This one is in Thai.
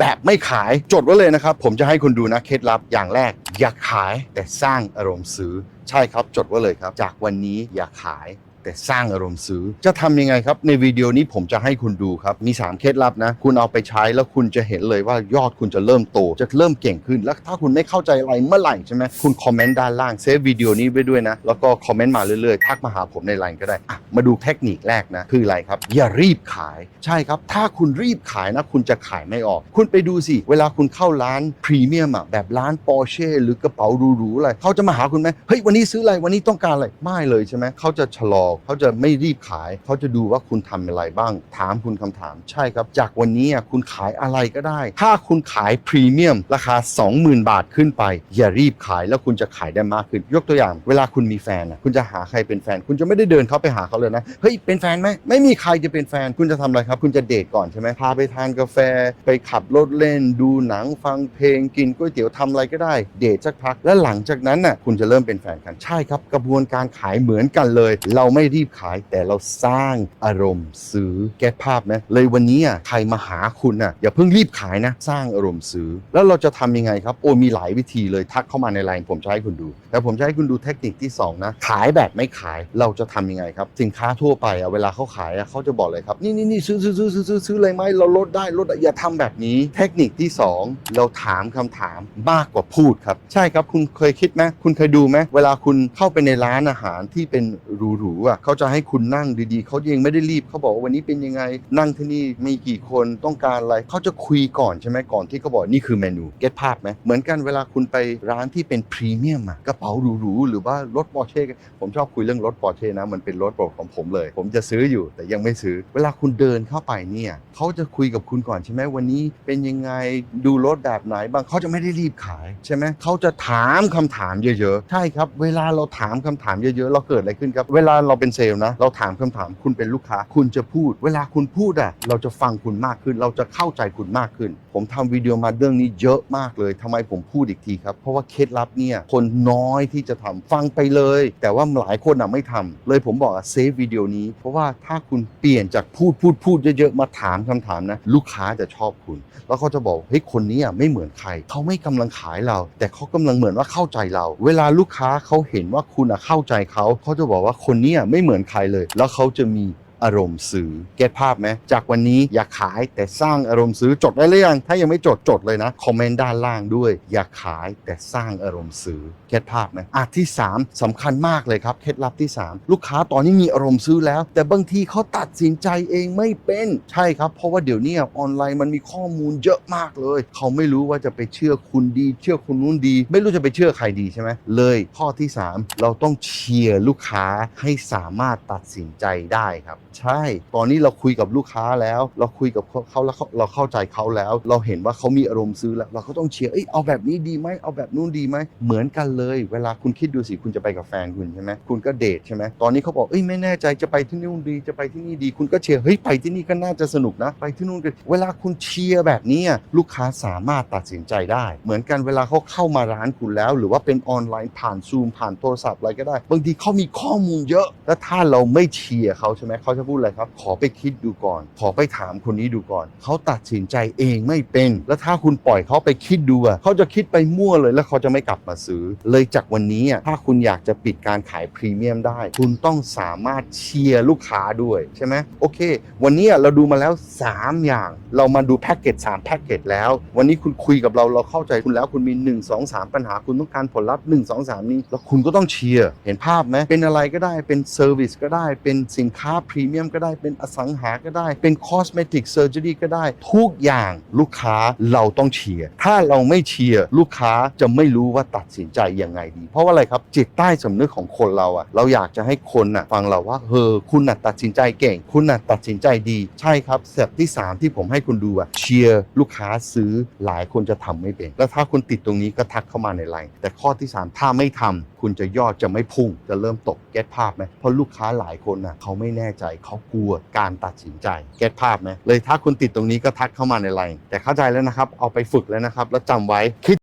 แบบไม่ขายจดไว้เลยนะครับ ผมจะให้คุณดูนะเคล็ดลับอย่างแรก อย่าขายแต่สร้างอารมณ์ซื้อใช่ครับจดไว้เลยครับ จากวันนี้อย่าขาย แต่สร้างอารมณ์ซื้อ จะทำยังไงครับ ในวิดีโอนี้ผมจะให้คุณดูครับ มี 3 เคล็ดลับนะ คุณเอาไปใช้แล้วคุณจะเห็นเลยว่ายอดคุณจะเริ่มโต จะเริ่มเก่งขึ้น แล้วถ้าคุณไม่เข้าใจอะไรเมื่อไหร่ใช่ไหมคุณคอมเมนต์ด้านล่างเซฟวิดีโอนี้ไว้ด้วยนะ แล้วก็คอมเมนต์มาเรื่อยๆ ทักมาหาผมในไลน์ก็ได้อะมาดูเทคนิคแรกนะ คืออะไรครับ อย่ารีบขาย ใช่ครับ ถ้าคุณรีบขายนะ คุณจะขายไม่ออก คุณไปดูสิ เวลาคุณเข้าร้านพรีเมียมอะแบบร้านปอร์เช่หรือกระเป๋าหรูๆอะไร เขาจะมาหาคุณไหมเฮ้ยวันนี้ซื้ออะไรวันนี้ต้องการอะไรไม่เลยใช่ไหมเขาจะชะลอเขาจะไม่รีบขาย เขาจะดูว่าคุณทำอะไรบ้าง ถามคุณคำถาม ใช่ครับ จากวันนี้คุณขายอะไรก็ได้ ถ้าคุณขายพรีเมียมราคา 20,000 บาทขึ้นไป อย่ารีบขายแล้วคุณจะขายได้มากขึ้น ยกตัวอย่าง เวลาคุณมีแฟนคุณจะหาใครเป็นแฟน คุณจะไม่ได้เดินเข้าไปหาเขาเลยนะ เฮ้ย เป็นแฟนไหมไม่มีใครจะเป็นแฟน คุณจะทำอะไรครับ คุณจะเดทก่อนใช่ไหมพาไปทานกาแฟ ไปขับรถเล่น ดูหนัง ฟังเพลง กินก๋วยเตี๋ยวทำอะไรก็ได้ เดทสักพัก แล้วหลังจากนั้นน่ะ คุณจะเริ่มเป็นแฟนกัน ใช่ครับ กระบวนการขายเหมือนกันเลย เราไม่รีบขายแต่เราสร้างอารมณ์ซื้อแก้ภาพไหมเลยวันนี้อะใครมาหาคุณน่ะอย่าเพิ่งรีบขายนะ สร้างอารมณ์ซื้อ แล้วเราจะทำยังไงครับ โอ้มีหลายวิธีเลยทักเข้ามาในไลน์ผมจะให้คุณดู แต่ผมจะให้คุณดูเทคนิคที่สองนะ ขายแบบไม่ขายเราจะทำยังไงครับ สินค้าทั่วไปอะเวลาเขาขายอะเขาจะบอกเลยครับ นี่นี่นี่ซื้อซื้อซื้อซื้อซื้อซื้อเลยไหมเราลดได้ลดอย่าทำแบบนี้ เทคนิคที่สองเราถามคำถามมากกว่าพูดครับ ใช่ครับคุณเคยคิดไหมคุณเคยดูไหมเวลาคุณเข้าไปในร้านอาหารที่เป็นหรูๆอะเขาจะให้คุณนั่งดีๆเขายังไม่ได้รีบเขาบอกว่าวันนี้เป็นยังไงนั่งที่นี่มีกี่คนต้องการอะไรเขาจะคุยก่อนใช่ไหมก่อนที่เขาบอกนี่คือเมนูเก็ตภาพไหมเหมือนกันเวลาคุณไปร้านที่เป็นพรีเมียมอะกระเป๋าหรูๆหรือว่ารถปอร์เช่ผมชอบคุยเรื่องรถปอร์เช่นะมันเป็นรถโปรดของผมเลย ผมจะซื้ออยู่แต่ยังไม่ซื้อ เวลาคุณเดินเข้าไปเนี่ยเขาจะคุยกับคุณก่อนใช่ไหมวันนี้เป็นยังไงดูรถแบบไหนบางเขาจะไม่ได้รีบขายใช่ไหมเขาจะถามคำถามเยอะๆ ใช่ครับ เวลาเราถามคำถามเยอะๆ เราเกิดอะไรขึ้นครับ เวลาเราเป็นเซลล์นะ เราถามคำถามคุณเป็นลูกค้า คุณจะพูด เวลาคุณพูดอะเราจะฟังคุณมากขึ้น เราจะเข้าใจคุณมากขึ้น ผมทำวิดีโอมาเรื่องนี้เยอะมากเลยทำไมผมพูดอีกทีครับ เพราะว่าเคล็ดลับเนี่ยคนน้อยที่จะทำฟังไปเลย แต่ว่าหลายคนอะไม่ทำเลยผมบอกอะเซฟวิดีโอนี้ เพราะว่าถ้าคุณเปลี่ยนจากพูดพูดพูดเยอะๆมาถามคำถามนะลูกค้าจะชอบคุณ แล้วเขาจะบอกเฮ้ยคนนี้อะไม่เหมือนใครเขาไม่กำลังขายเรา แต่เขากำลังเหมือนว่าเข้าใจเรา เวลาลูกค้าเขาเห็นว่าคุณอะเข้าใจเขาเขาจะบอกว่าคนนี้อะไม่เหมือนใครเลย แล้วเขาจะมี อารมณ์ซื้อเก็ตภาพไหมจากวันนี้อย่าขายแต่สร้างอารมณ์ซื้อจดได้หรือยังถ้ายังไม่จดจดเลยนะคอมเมนต์ด้านล่างด้วย อย่าขายแต่สร้างอารมณ์ซื้อเก็ตภาพไหมอะที่ 3สำคัญมากเลยครับเคล็ดลับที่ 3 ลูกค้าตอนนี้มีอารมณ์ซื้อแล้ว แต่บางทีเขาตัดสินใจเองไม่เป็นใช่ครับ เพราะว่าเดี๋ยวนี้ออนไลน์มันมีข้อมูลเยอะมากเลย เขาไม่รู้ว่าจะไปเชื่อคุณดี เชื่อคุณนู้นดี ไม่รู้จะไปเชื่อใครดีใช่ไหมเลยข้อที่ 3 เราต้องเชียร์ลูกค้าให้สามารถตัดสินใจได้ครับใช่ ตอนนี้เราคุยกับลูกค้าแล้ว เราคุยกับเขาแล้วเราเข้าใจเขาแล้ว เราเห็นว่าเขามีอารมณ์ซื้อแล้ว เราก็ต้องเชียร์ เอ้ย เอาแบบนี้ดีไหมเอาแบบนู้นดีไหม เหมือนกันเลย เวลาคุณคิดดูสิ คุณจะไปกับแฟนคุณใช่ไหม คุณก็เดทใช่ไหม ตอนนี้เขาบอก เอ้ย ไม่แน่ใจ จะไปที่นู่นดี จะไปที่นี่ดี คุณก็เชียร์ เฮ้ย ไปที่นี่ก็น่าจะสนุกนะ ไปที่นู่นกัน เวลาคุณเชียร์แบบนี้อะลูกค้าสามารถตัดสินใจได้ เหมือนกันเวลาเขาเข้ามาร้านคุณแล้ว หรือว่าเป็นออนไลน์ผ่านซูมผ่านโทรศัพท์อะไรก็ได้ บางทีเขามีข้อมูลเยอะ แล้วถ้าเราไม่เชียร์เขาใช่ไหมเขาจะพูดอะไรครับ ขอไปคิดดูก่อน ขอไปถามคนนี้ดูก่อน เขาตัดสินใจเองไม่เป็น แล้วถ้าคุณปล่อยเขาไปคิดดูอะเขาจะคิดไปมั่วเลย แล้วเขาจะไม่กลับมาซื้อ เลยจากวันนี้อะถ้าคุณอยากจะปิดการขายพรีเมียมได้ คุณต้องสามารถเชียร์ลูกค้าด้วยใช่ไหมโอเค วันนี้เราดูมาแล้ว 3 อย่าง เรามาดูแพ็กเกจ3แพ็กเกจแล้ว วันนี้คุณคุยกับเราเราเข้าใจคุณแล้วคุณมี 1 2 3 ปัญหาคุณต้องการผลลัพธ์ 1 2 3 นี้ แล้วคุณก็ต้องเชียร์เห็นภาพไหมเป็นอะไรก็ได้เป็นเซอร์วิสก็ได้เป็นสินค้าพรีเมียมก็ได้เป็นอสังหาก็ได้ เป็นคอสเมติกเซอร์เจอรี่ก็ได้ ทุกอย่างลูกค้าเราต้องเชียร์ถ้าเราไม่เชียร์ลูกค้าจะไม่รู้ว่าตัดสินใจยังไงดี เพราะว่าอะไรครับจิตใต้สำนึกของคนเราอะเราอยากจะให้คนน่ะฟังเราว่าเฮอคุณน่ะตัดสินใจเก่ง คุณน่ะตัดสินใจดีใช่ครับสเต็ปที่ 3 ที่ผมให้คุณดูอะเชียร์ลูกค้าซื้อหลายคนจะทำไม่เป็น แล้วถ้าคุณติดตรงนี้ก็ทักเข้ามาในไลน์แต่ข้อที่ 3 ถ้าไม่ทำคุณจะยอดจะไม่พุ่งจะเริ่มตกเก็ตภาพไหมเพราะลูกค้าหลายคนน่ะเขาไม่แน่ใจเขากลัวการตัดสินใจเก็ตภาพไหมเลยถ้าคุณติดตรงนี้ก็ทักเข้ามาในไลน์แต่เข้าใจแล้วนะครับเอาไปฝึกแล้วนะครับแล้วจำไว้คิด